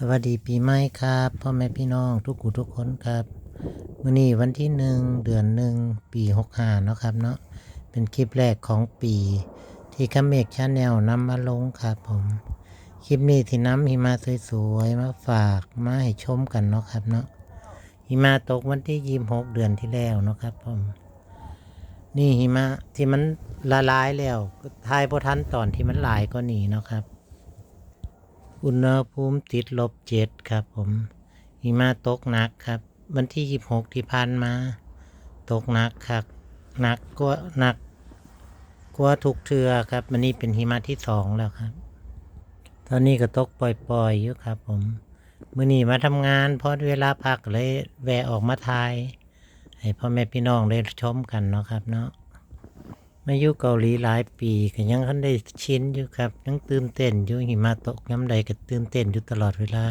สวัสดีปีใหม่ครับพ่อแม่พี่น้องทุกคู่ทุกคนครับมื้อนี้วันที่หนึ่งเดือนหนึ่งปีหกห้าเนาะครับเนาะเป็นคลิปแรกของปีที่คัมเมกชาแนลนำมาลงครับผม คลิปนี้ที่น้ำหิมะสวยๆมาฝากมาให้ชมกันเนาะครับเนาะหิมะตกวันที่ยี่หกเดือนที่แล้วเนาะครับผม นี่หิมะที่มันละลายแล้วทายพอทันตอนที่มันลายก็หนีเนาะครับ อุณหภูมิติดลบเจ็ดครับผมหิมะตกหนักครับ วันที่ยี่หกที่ผ่านมา ตกหนักครับหนักก็หนักกว่าทุกเทือครับวันนี้เป็นหิมะที่สองแล้วครับ ตอนนี้ก็ตกปล่อยๆอยู่ครับ ผมมื่อนี้มาทำงานพราะเวลาพักเลยแวะออกมาทาย ให้พ่อแม่พี่น้องได้ชมกันเนาะครับเนาะ มาอยู่เกาหลีหลายปีก็ยังคันได้ชินอยู่ครับ ยังตื่นเต้นอยู่หิมะตกย้ำใดก็ตื่นเต้นอยู่ตลอดเวลา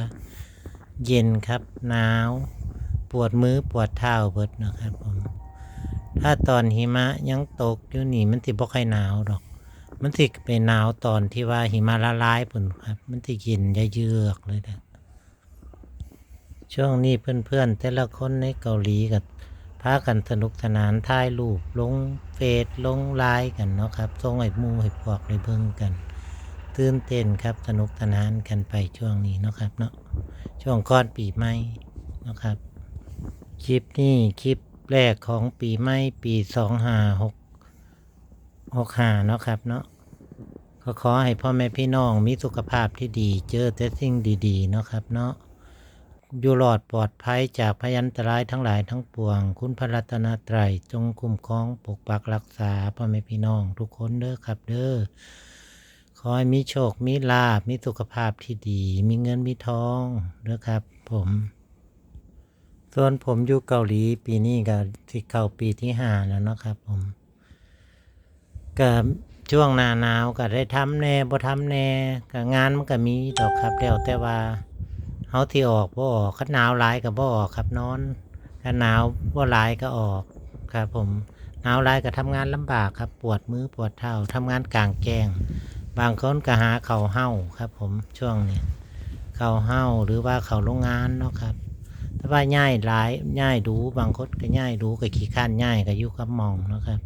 เย็นครับหนาว ปวดมือปวดเท้าเบิดนะครับผมถ้าตอนหิมะยังตกอยู่นี่มันสิบ่ค่อยหนาวดอก มันสิไปหนาวตอนที่ว่าหิมะละลายปุ่นครับ มันสิเย็นเยือกเลยนะช่วงนี้เพื่อนๆแต่ละคนในเกาหลีกับ พากันสนุกสนานถ่ายรูปลงเฟซลงไลน์กันเนาะครับส่งให้หมูให้พวกได้เบิ่งกัน ตื่นเต้นครับสนุกสนานกันไปช่วงนี้เนาะครับเนาะช่วงก่อนปีใหม่เนาะครับ คลิปนี้คลิปแรกของปีใหม่ปีสองห้าหกหกห้าเนาะครับเนาะก็ขอให้พ่อแม่พี่น้องมีสุขภาพที่ดี เจอแต่สิ่งดีๆ เนาะครับเนาะ อยู่รอดปลอดภัยจากพยันตรายทั้งหลายทั้งปวง คุณพระรัตนตรัยจงคุ้มครองปกปักรักษาพ่อแม่พี่น้อง ทุกคนเด้อครับเด้อขอให้มีโชค มีลาบมีสุขภาพที่ดี มีเงินมีทองเด้อครับ ผม ส่วนผมอยู่เกาหลีปีนี้ก็ที่เข้าปีที่ห้าแล้วนะครับผมก็ช่วงหน้าหนาวก็ได้ทำแน่บ่ทำแน่ก็งานมันก็มีดอกครับแล้วแต่ว่าาที่ออกบ่ออกคันหนาวหลายก็บ่ออกครับนอนคันหนาวบ่หลายก็ออกครับผมหนาวหลายก็ทำงานลำบากครับ ปวดมือปวดเท้าทำงานกลางแจ้งบางคนก็หาเข่าเห้าครับ ผมช่วงนี้เข่าเห้าหรือว่าเข่าโรงงานเนาะครับถ้าว่าย่ายหลายย่ายดูบางคนก็ย่ายดูก็ขี้ข้านย่ายก็ยู่กับมองเนาะครับ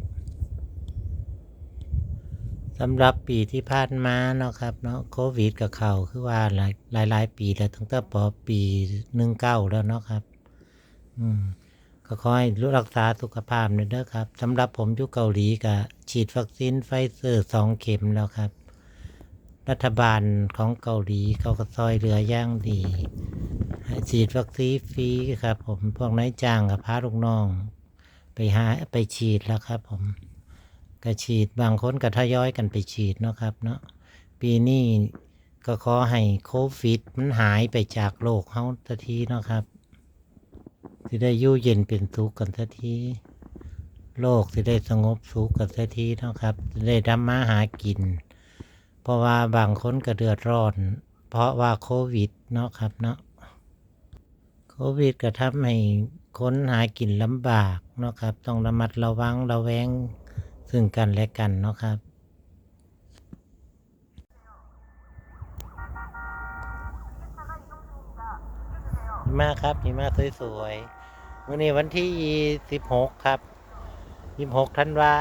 สำหรับปีที่ผ่านมาเนาะครับเนาะโควิดกับเขาคือว่าหลายหลายหลายปีแล้วตั้งแต่ปอปีหนึ่งเก้าแล้วเนาะครับ อืมก็ขอให้รักษาสุขภาพหน่อยเด้อครับสำหรับผมอยู่เกาหลีก็ฉีดวัคซีนไฟเซอร์สองเข็มแล้วครับ รัฐบาลของเกาหลีเขาก็ซอยเหลือย่างดีฉีดวัคซีนฟรีครับ ผมพวกนายจ้างกับพาลูกน้อง ไปหาไปฉีดแล้วครับ ผม ก็ฉีดบางคนก็ทยอยกันไปฉีดเนาะครับเนาะปีนี้ก็ขอให้โควิดมันหายไปจากโลกเฮาสักทีเนาะครับสิได้ยู่เย็นเป็นสุขกันสักทีโลกสิได้สงบสุขกันสักทีเนาะครับสิได้ดำมาหากิน เพราะว่าบางคนก็เดือดร้อน เพราะว่าโควิดเนาะครับเนาะโควิดก็ทำให้คนหากินลำบากเนาะครับ ต้องระมัดระวังระแวง ซึ่งกันและกันเนาะครับ หิมะครับหิมะสวยๆวันนี้วันที่สิบหกครับยี่หกธันวา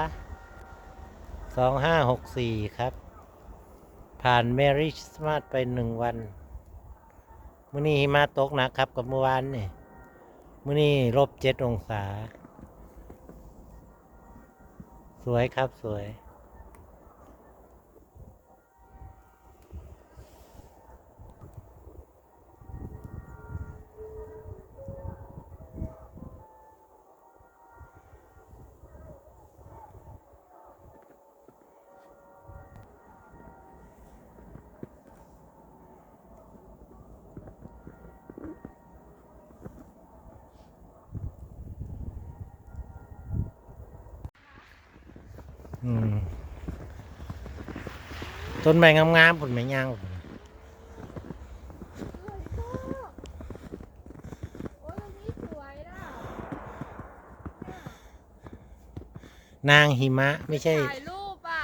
สองห้าหกสี่ครับ ผ่านเมริสมาสไปหนึ่งวันมื่อนี้หิมะตกหนักครับกับเมื่อวานนี่มื่อนี้ลบเจ็ดองศา วยครับสวย ต้นไม้งามๆผลไม้ย่างพุ่นโอ้ยวันนี้สวยล่ะนางหิมะไม่ใช่ ถ่ายรูปอะ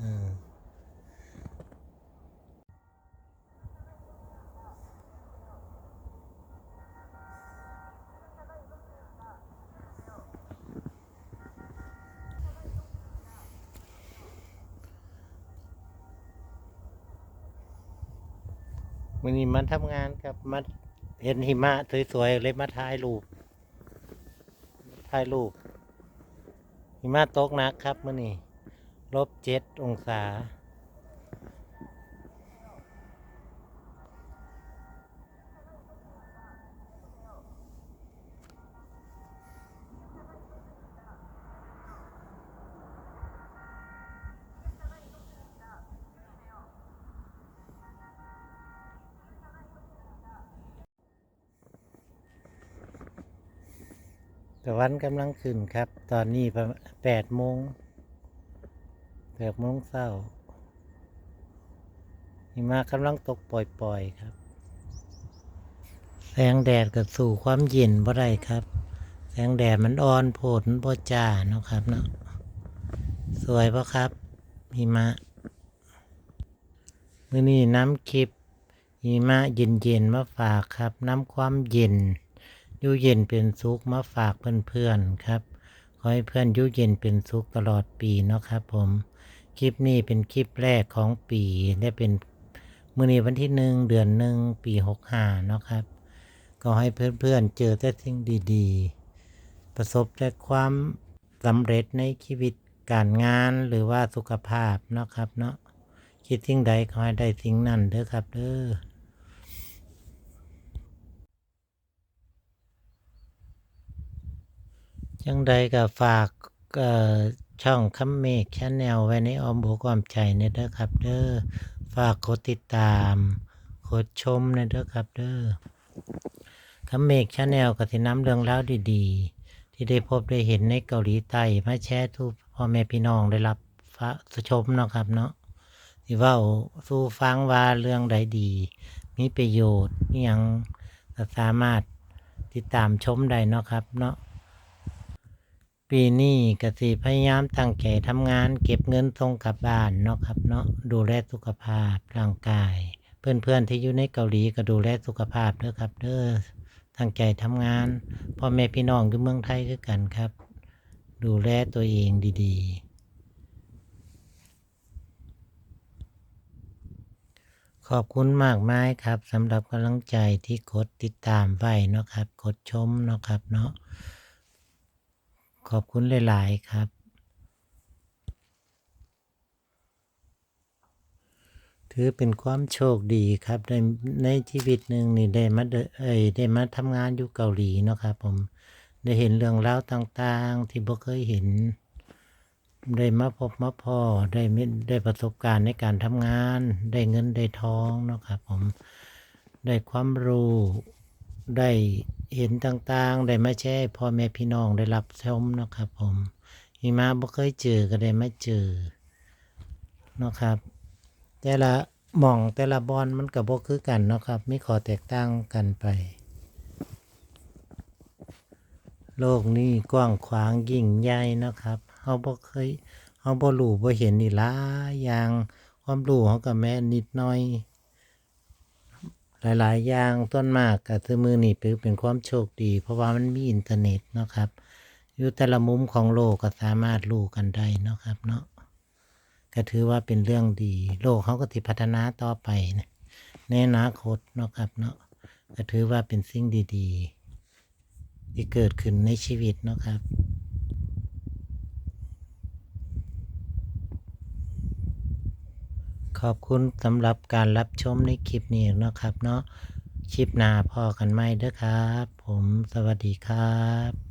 อืมันนี้มันทำงานกับมาเห็นหิมะสวยๆเลยมาถ่ายรูปถ่ายรูปหิมะตกหนักครับมื่อนี้ลบเจ็ดองศา ตะวันกำลังขึ้นครับ ตอนนี้ประมาณแปดโมงแปดโมงเช้าหิมะกำลังตกปล่อยๆครับ แสงแดดก็สู่ความเย็นบ่ได้ครับ แสงแดดมันอ่อนโผดบ่จ้าเนาะครับเนาะสวยปะครับหิมะมื้อนี้น้ำคลิปหิมะเย็นๆมาฝากครับ น้ำความเย็น ยู่เย็นเป็นสุขมาฝากเพื่อนๆครับ ขอให้เพื่อนยู่เย็นเป็นสุขตลอดปีเนาะครับผม คลิปนี้เป็นคลิปแรกของปีและเป็นมื้อนี้วันที่หนึ่งเดือนหนึ่งปีหกห้าเนาะครับ ก็ให้เพื่อนๆเจอแต่สิ่งดีๆ ประสบแต่ความสำเร็จในชีวิตการงานหรือว่าสุขภาพเนาะครับเนาะคิดสิ่งใดขอให้ได้สิ่งนั้นเด้อครับเด้อ จังใดก็ฝากช่องคัมเมกชาแนลไว้ในอ้อมอกอ้อมใจเนี่ยเด้อครับ เด้อฝากกดติดตามกดชมเนี่ยเด้อครับ เด้อคัมเมกชาแนลก็สิน้ำเรื่องราวดีๆ ที่ได้พบได้เห็นในเกาหลีใต้มาแชร์ทุกพ่อแม่พี่น้องได้รับฟ้าชมเนาะครับเนาะที่ว่าสู่ฟังว่าเรื่องใดดี มีประโยชน์ยังสามารถติดตามชมได้เนาะครับเนาะ ปีนี้กสิพยายามตั้งใจทำงาน เก็บเงินส่งกลับบ้านเนาะครับเนาะดูแลสุขภาพร่างกาย เพื่อนๆที่อยู่ในเกาหลีก็ดูแลสุขภาพเด้อครับเด้อตั้งใจทำงานพ่อแม่พี่น้องอยู่เมืองไทยคือกันครับ ดูแลตัวเองดีๆ ขอบคุณมากมายครับสำหรับกำลังใจที่กดติดตามไว้เนาะครับกดชมเนาะครับเนาะ ขอบคุณหลาย ๆ ครับ ถือเป็นความโชคดีครับในในชีวิตหนึ่งนี่ได้มาเดเอ้ยได้มาทำงานอยู่เกาหลีเนาะครับผมได้เห็นเรื่องราวต่าง ๆ ที่บ่เคยเห็น ได้มาพบมาพ่อได้มได้ประสบการณ์ในการทำงาน ได้เงินได้ทองเนาะครับผมได้ความรู้ได้ เห็นต่างๆ ได้มาแชร์พ่อแม่พี่น้องได้รับชมนะครับผมมีมาบ่เคยเจอก็ได้มาเจอนะครับ แต่ละหม่องแต่ละบอนมันก็บ่คือกันนะครับมีขอแตกต่างกันไป โลกนี้กว้างขวางยิ่งใหญ่นะครับเฮาบ่เคยเฮาบ่รู้บ่เห็นนี่หลายอย่างความรู้เฮาก็แม่นนิดหน่อย หลาย ๆ อย่างต้นมากกับซื้อมือนี่ปเป็นความโชคดี เพราะว่ามันมีอินเทอร์เน็ตเนาะครับอยู่แต่ละมุมของโลกก็สามารถรู้กันได้เนาะครับเนาะก็ถือว่าเป็นเรื่องดี โลกเขาก็ติพัฒนาต่อไปนะในอนาคตเนาะครับเนาะก็ถือว่าเป็นสิ่งดี ๆ ที่เกิดขึ้นในชีวิตเนาะครับ ขอบคุณสำหรับการรับชมในคลิปนี้เนาะครับเนาะคลิปหน้าพอกันไหมเด้อครับ ผมสวัสดีครับ